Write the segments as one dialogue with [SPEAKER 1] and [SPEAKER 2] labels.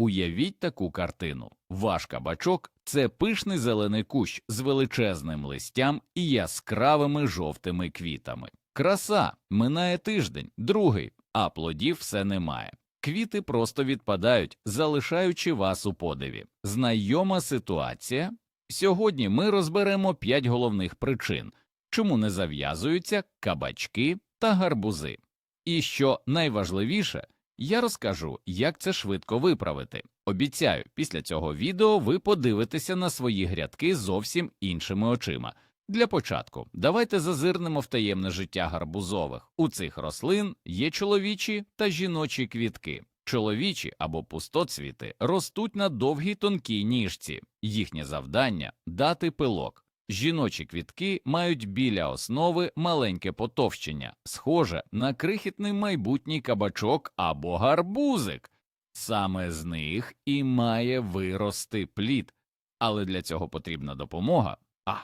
[SPEAKER 1] Уявіть таку картину. Ваш кабачок це пишний зелений кущ з величезним листям і яскравими жовтими квітами. Краса минає тиждень, другий, а плодів все немає. Квіти просто відпадають, залишаючи вас у подиві. Знайома ситуація. Сьогодні ми розберемо п'ять головних причин, чому не зав'язуються кабачки та гарбузи. І що найважливіше, я розкажу, як це швидко виправити. Обіцяю, після цього відео ви подивитеся на свої грядки зовсім іншими очима. Для початку давайте зазирнемо в таємне життя гарбузових. У цих рослин є чоловічі та жіночі квітки. Чоловічі або пустоцвіти ростуть на довгій тонкій ніжці. Їхнє завдання дати пилок. Жіночі квітки мають біля основи маленьке потовщення, схоже на крихітний майбутній кабачок або гарбузик. Саме з них і має вирости плід, але для цього потрібна допомога. А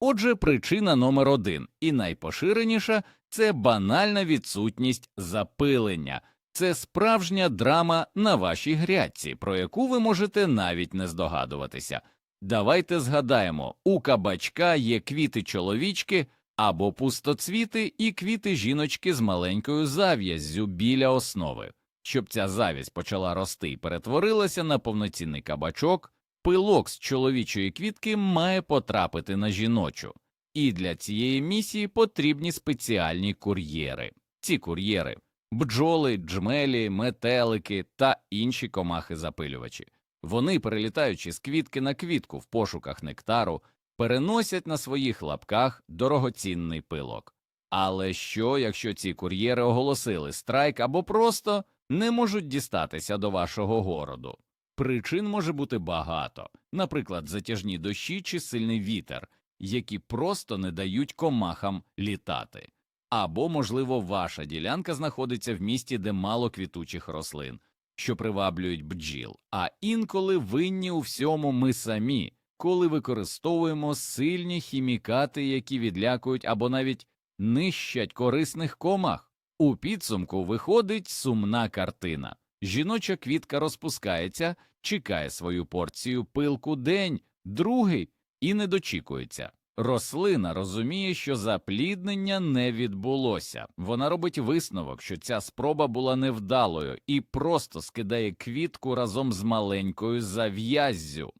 [SPEAKER 1] отже, причина номер один і найпоширеніша це банальна відсутність запилення. Це справжня драма на вашій грядці, про яку ви можете навіть не здогадуватися. Давайте згадаємо, у кабачка є квіти чоловічки або пустоцвіти і квіти жіночки з маленькою зав'яззю біля основи. Щоб ця зав'язь почала рости і перетворилася на повноцінний кабачок, пилок з чоловічої квітки має потрапити на жіночу. І для цієї місії потрібні спеціальні кур'єри. Ці кур'єри бджоли, джмелі, метелики та інші комахи-запилювачі. Вони, перелітаючи з квітки на квітку в пошуках нектару, переносять на своїх лапках дорогоцінний пилок. Але що, якщо ці кур'єри оголосили страйк або просто не можуть дістатися до вашого городу? Причин може бути багато, наприклад, затяжні дощі чи сильний вітер, які просто не дають комахам літати. Або, можливо, ваша ділянка знаходиться в місті, де мало квітучих рослин, що приваблюють бджіл, а інколи винні у всьому ми самі, коли використовуємо сильні хімікати, які відлякують або навіть нищать корисних комах. У підсумку виходить сумна картина. Жіноча квітка розпускається, чекає свою порцію пилку день, другий і не дочікується. Рослина розуміє, що запліднення не відбулося. Вона робить висновок, що ця спроба була невдалою, і просто скидає квітку разом з маленькою зав'яззю.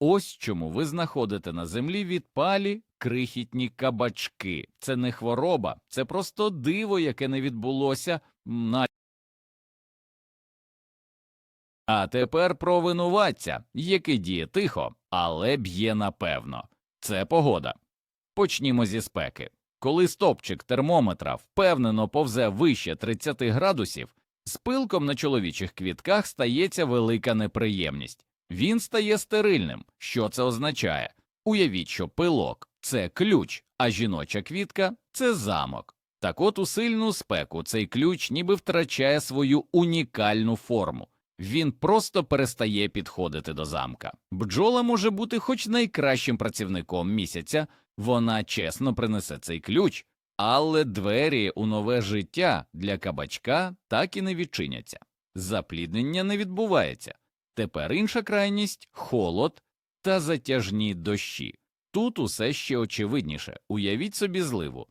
[SPEAKER 1] Ось чому ви знаходите на землі відпалі крихітні кабачки. Це не хвороба, це просто диво, яке не відбулося на. А тепер про винуватця, який діє тихо, але б'є напевно. Це погода. Почнімо зі спеки. Коли стопчик термометра впевнено повзе вище 30 градусів, з пилком на чоловічих квітках стається велика неприємність. Він стає стерильним. Що це означає? Уявіть, що пилок це ключ, а жіноча квітка це замок. Так от у сильну спеку цей ключ ніби втрачає свою унікальну форму. Він просто перестає підходити до замка. Бджола може бути хоч найкращим працівником місяця, вона чесно принесе цей ключ, але двері у нове життя для кабачка так і не відчиняться. Запліднення не відбувається. Тепер інша крайність холод та затяжні дощі. Тут усе ще очевидніше уявіть собі зливу.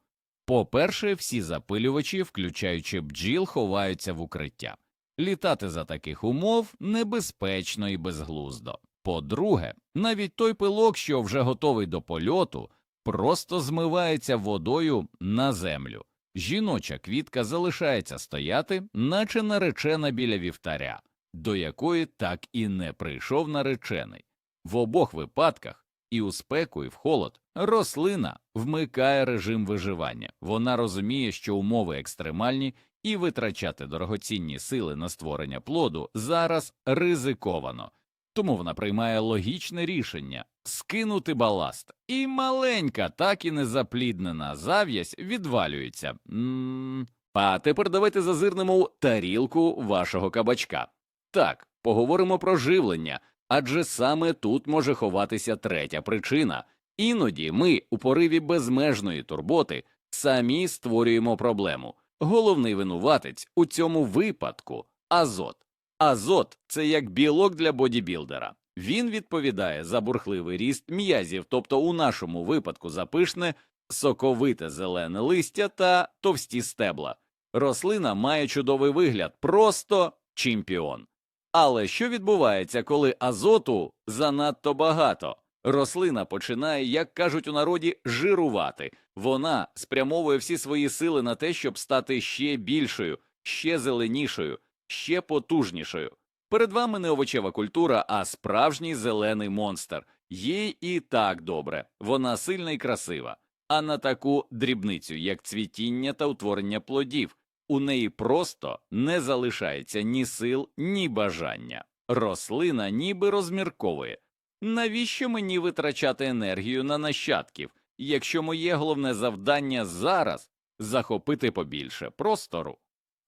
[SPEAKER 1] По-перше, всі запилювачі, включаючи бджіл, ховаються в укриття. Літати за таких умов небезпечно і безглуздо. По-друге, навіть той пилок, що вже готовий до польоту, просто змивається водою на землю. Жіноча квітка залишається стояти, наче наречена біля вівтаря, до якої так і не прийшов наречений. В обох випадках, і у спеку, і в холод, рослина вмикає режим виживання. Вона розуміє, що умови екстремальні, і витрачати дорогоцінні сили на створення плоду зараз ризиковано. Тому вона приймає логічне рішення скинути баласт, і маленька, так і незапліднена зав'язь відвалюється. М а тепер давайте зазирнемо у тарілку вашого кабачка. Так, поговоримо про живлення, адже саме тут може ховатися третя причина. Іноді ми, у пориві безмежної турботи, самі створюємо проблему. Головний винуватець у цьому випадку азот. Азот це як білок для бодібілдера. Він відповідає за бурхливий ріст м'язів, тобто у нашому випадку за пишне, соковите зелене листя та товсті стебла. Рослина має чудовий вигляд, просто чемпіон. Але що відбувається, коли азоту занадто багато? Рослина починає, як кажуть у народі, жирувати. Вона спрямовує всі свої сили на те, щоб стати ще більшою, ще зеленішою, ще потужнішою. Перед вами не овочева культура, а справжній зелений монстр. Їй і так добре, вона сильна і красива. А на таку дрібницю, як цвітіння та утворення плодів, у неї просто не залишається ні сил, ні бажання. Рослина ніби розмірковує. Навіщо мені витрачати енергію на нащадків, якщо моє головне завдання зараз захопити побільше простору?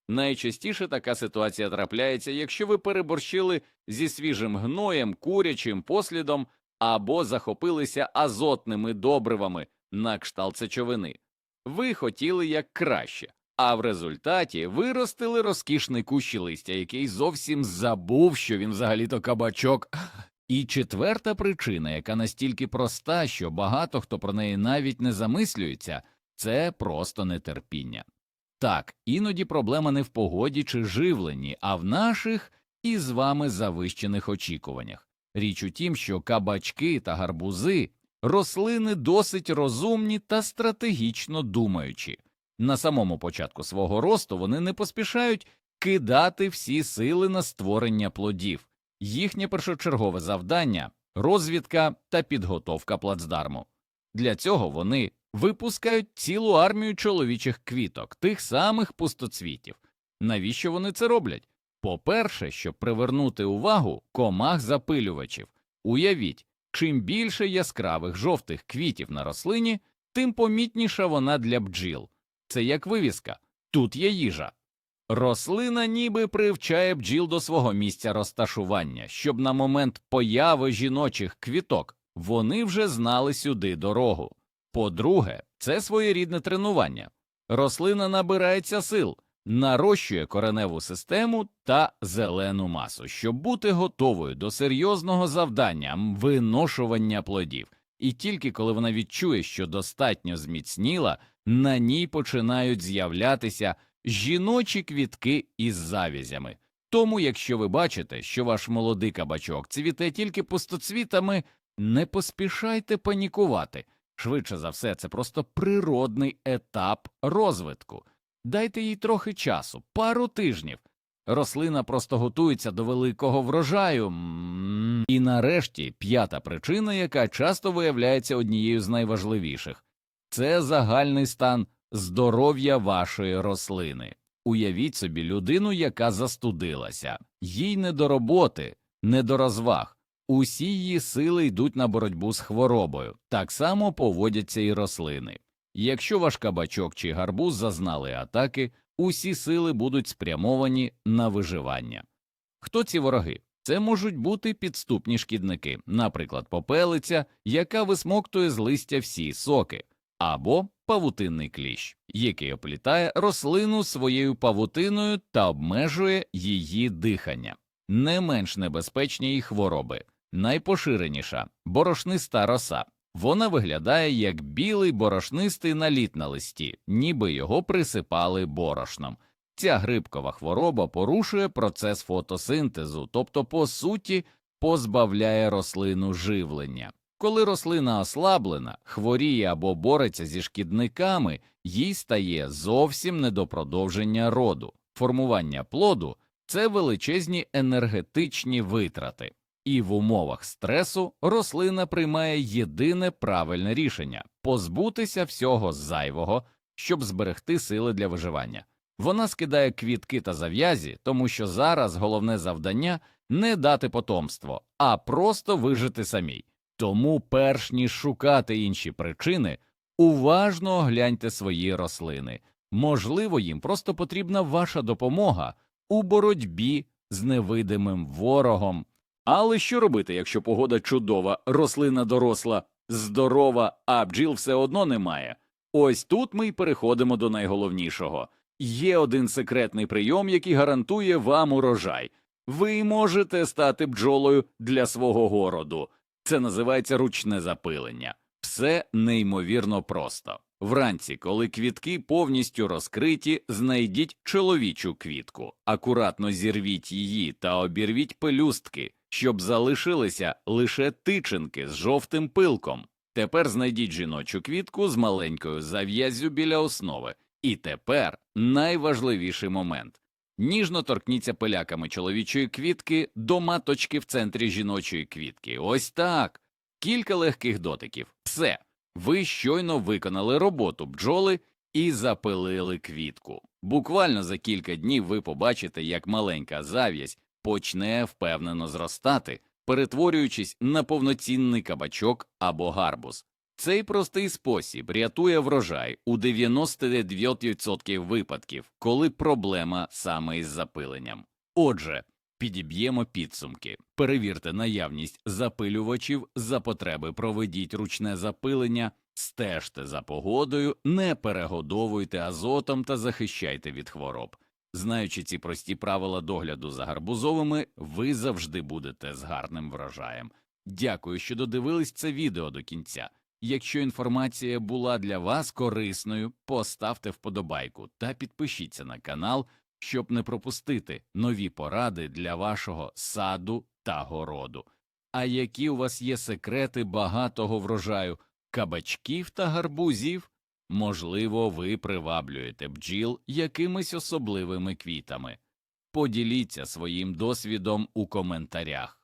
[SPEAKER 1] Найчастіше така ситуація трапляється, якщо ви переборщили зі свіжим гноєм, курячим послідом або захопилися азотними добривами на кшталт сечовини. Ви хотіли як краще, а в результаті виростили розкішний кущі листя, який зовсім забув, що він взагалі-то кабачок. І четверта причина, яка настільки проста, що багато хто про неї навіть не замислюється, це просто нетерпіння. Так, іноді проблема не в погоді чи живленні, а в наших і з вами завищених очікуваннях. Річ у тім, що кабачки та гарбузи рослини досить розумні та стратегічно думаючі. На самому початку свого росту вони не поспішають кидати всі сили на створення плодів. Їхнє першочергове завдання розвідка та підготовка плацдарму. Для цього вони випускають цілу армію чоловічих квіток, тих самих пустоцвітів. Навіщо вони це роблять? По-перше, щоб привернути увагу комах запилювачів. Уявіть, чим більше яскравих жовтих квітів на рослині, тим помітніша вона для бджіл. Це як вивіска тут є їжа. Рослина ніби привчає бджіл до свого місця розташування, щоб на момент появи жіночих квіток вони вже знали сюди дорогу. По-друге, це своєрідне тренування. Рослина набирається сил, нарощує кореневу систему та зелену масу, щоб бути готовою до серйозного завдання виношування плодів. І тільки коли вона відчує, що достатньо зміцніла, на ній починають з'являтися жіночі квітки із завязями. Тому, якщо ви бачите, що ваш молодий кабачок цвіте тільки пустоцвітами, не поспішайте панікувати. Швидше за все, це просто природний етап розвитку. Дайте їй трохи часу, пару тижнів. Рослина просто готується до великого врожаю. І нарешті п'ята причина, яка часто виявляється однією з найважливіших це загальний стан здоров'я вашої рослини. Уявіть собі людину, яка застудилася, їй не до роботи, не до розваг. Усі її сили йдуть на боротьбу з хворобою, так само поводяться і рослини. Якщо ваш кабачок чи гарбуз зазнали атаки, усі сили будуть спрямовані на виживання. Хто ці вороги? Це можуть бути підступні шкідники, наприклад, попелиця, яка висмоктує з листя всі соки, або павутинний кліщ, який оплітає рослину своєю павутиною та обмежує її дихання. Не менш небезпечні і хвороби, найпоширеніша борошниста роса. Вона виглядає як білий борошнистий наліт на листі, ніби його присипали борошном. Ця грибкова хвороба порушує процес фотосинтезу, тобто, по суті, позбавляє рослину живлення. Коли рослина ослаблена, хворіє або бореться зі шкідниками, їй стає зовсім не до продовження роду. Формування плоду це величезні енергетичні витрати, і в умовах стресу рослина приймає єдине правильне рішення позбутися всього зайвого, щоб зберегти сили для виживання. Вона скидає квітки та зав'язі, тому що зараз головне завдання не дати потомство, а просто вижити самій. Тому, перш ніж шукати інші причини, уважно огляньте свої рослини. Можливо, їм просто потрібна ваша допомога у боротьбі з невидимим ворогом. Але що робити, якщо погода чудова, рослина доросла, здорова, а бджіл все одно немає? Ось тут ми й переходимо до найголовнішого. Є один секретний прийом, який гарантує вам урожай. Ви можете стати бджолою для свого городу. Це називається ручне запилення. Все неймовірно просто. Вранці, коли квітки повністю розкриті, знайдіть чоловічу квітку, акуратно зірвіть її та обірвіть пелюстки, щоб залишилися лише тичинки з жовтим пилком. Тепер знайдіть жіночу квітку з маленькою зав'яззю біля основи. І тепер найважливіший момент. Ніжно торкніться пиляками чоловічої квітки до маточки в центрі жіночої квітки. Ось так. Кілька легких дотиків. Все. Ви щойно виконали роботу бджоли і запилили квітку. Буквально за кілька днів ви побачите, як маленька зав'язь почне впевнено зростати, перетворюючись на повноцінний кабачок або гарбуз. Цей простий спосіб рятує врожай у 99% випадків, коли проблема саме із запиленням. Отже, підіб'ємо підсумки, перевірте наявність запилювачів за потреби, проведіть ручне запилення, стежте за погодою, не перегодовуйте азотом та захищайте від хвороб. Знаючи ці прості правила догляду за гарбузовими, ви завжди будете з гарним врожаєм. Дякую, що додивились це відео до кінця. Якщо інформація була для вас корисною, поставте вподобайку та підпишіться на канал, щоб не пропустити нові поради для вашого саду та городу. А які у вас є секрети багатого врожаю кабачків та гарбузів? Можливо, ви приваблюєте бджіл якимись особливими квітами. Поділіться своїм досвідом у коментарях.